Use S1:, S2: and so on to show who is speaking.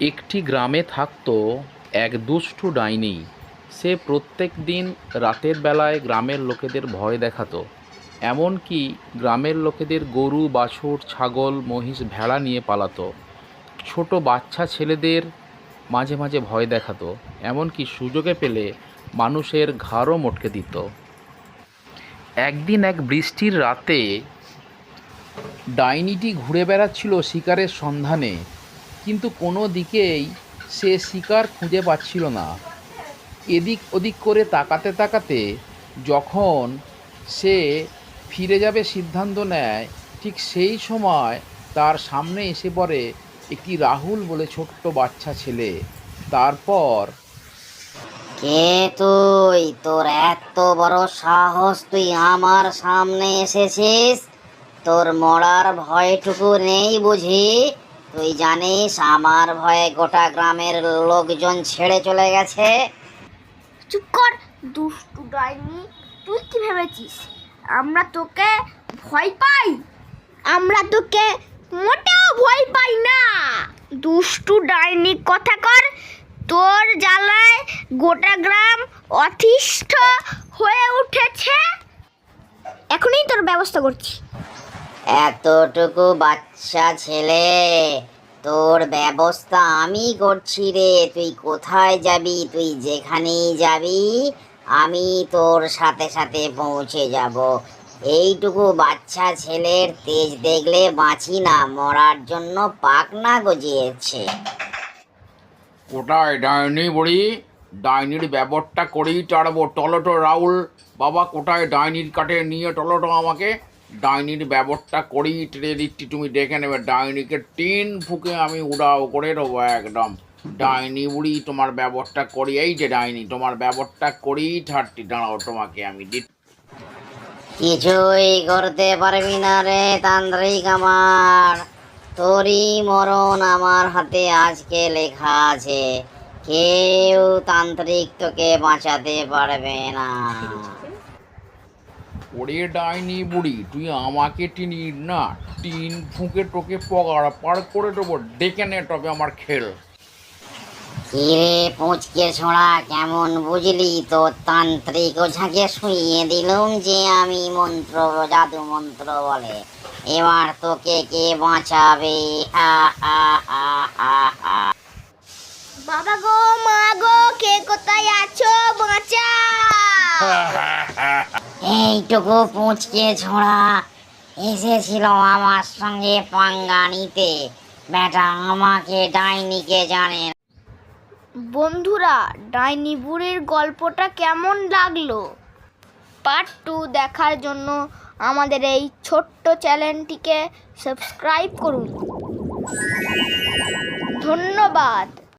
S1: একটি গ্রামে থাকত এক দুষ্টু ডাইনি। সে প্রত্যেক দিন রাতের বেলায় গ্রামের লোকেদের ভয় দেখাতো। এমনকি গ্রামের লোকেদের গরু, বাছুর, ছাগল, মহিষ, ভেড়া নিয়ে পালাতো। ছোট বাচ্চা ছেলেদের মাঝে মাঝে ভয় দেখাতো। এমনকি সুযোগে পেলে মানুষের ঘাড়ও মটকে দিত। একদিন এক বৃষ্টির রাতে ডাইনিটি ঘুরে বেড়াচ্ছিল শিকারের সন্ধানে, কিন্তু কোনো দিকেই সে শিকার খুঁজে পাচ্ছিল না। এদিক ওদিক করে তাকাতে তাকাতে যখন সে ফিরে যাবে সিদ্ধান্ত নেয়, ঠিক সেই সময় তার সামনে এসে পড়ে একটি রাহুল বলে ছোট্ট বাচ্চা ছেলে। তারপর,
S2: কে তুই? তোর এত বড় সাহস তুই আমার সামনে এসেছিস? তোর মরার ভয়টুকু নেই বুঝি? তুই জানিস আমার ভয়ে গোটা গ্রামের লোকজন ছেড়ে চলে গেছে?
S3: চুপ কর, দুষ্টু ডাইনি। তুই কি ভেবেছিস? আমরা তোকে ভয় পাই? আমরা তোকে মোটেও ভয় পাই না। দুষ্টু ডাইনি, কথা কর। তোর জ্বালায় গোটা গ্রাম অতিষ্ঠ হয়ে উঠেছে। এখনই তোর ব্যবস্থা করছি।
S2: এতটুকু বাচ্চা ছেলে, তোর ব্যবস্থা আমি করছি রে। তুই কোথায় যাবি? তুই যেখানেই যাবি, আমি তোর সাথে সাথে পৌঁছে যাব। এইটুকু বাচ্চা ছেলের তেজ দেখলে বাঁচি না, মরার জন্য পাক না গজিয়েছে।
S1: কোথায় ডাইনি বড়ি? ডাইনির ব্যাপারটা করেই টাড়বো। টলটো রাউল বাবা কোথায় ডাইনির কাটে নিয়ে টলটো আমাকে। ডাইনির ব্যাপারটা করেই দিচ্ছি, তুমি দেখে নেবে। ডাইনিকে টিন ফুকে আমি উড়াও করে দেবো একদম। ডাইনি উড়ি, তোমার ব্যাপারটা করি। এই যে ডাইনি, তোমার ব্যাপারটা করেই ছাড়ছি। দাঁড়াও তোমাকে আমি দিচ্ছি।
S2: কিছুই করতে পারবি না রে তান্ত্রিক আমার। তোরই মরণ আমার হাতে আজকে লেখা আছে। কেউ তান্ত্রিক তোকে বাঁচাতে পারবে না।
S1: ওরে ডাইনি বুড়ি তুই আমাকে টিনি না টিন ফুঁকে তোকে পগাড় পার করে দেবো ডেকে নে তবে আমার খেল।
S2: কিরে পুচকে ছোড়া কেমন বুঝলি? তো তান্ত্রিক ওঝাকে শুইয়ে দিলুম যে আমি মন্ত্র জাদু মন্ত্র বলে। এবার তোকে কে বাঁচাবে? হা হা হা হা হা।
S3: বাবা গো মা গো কে কোথায় আছো? বাঁচা
S2: এইটুকু পুঁচকে ছোড়া এসেছিল আমার সঙ্গে পাঙ্গা নিতে। বেটা আমাকে ডাইনিকে জানে
S3: বন্ধুরা, ডাইনি বুড়ির গল্পটা কেমন লাগল? পার্ট টু দেখার জন্য আমাদের এই ছোট্ট চ্যানেলটিকে সাবস্ক্রাইব করুন। ধন্যবাদ।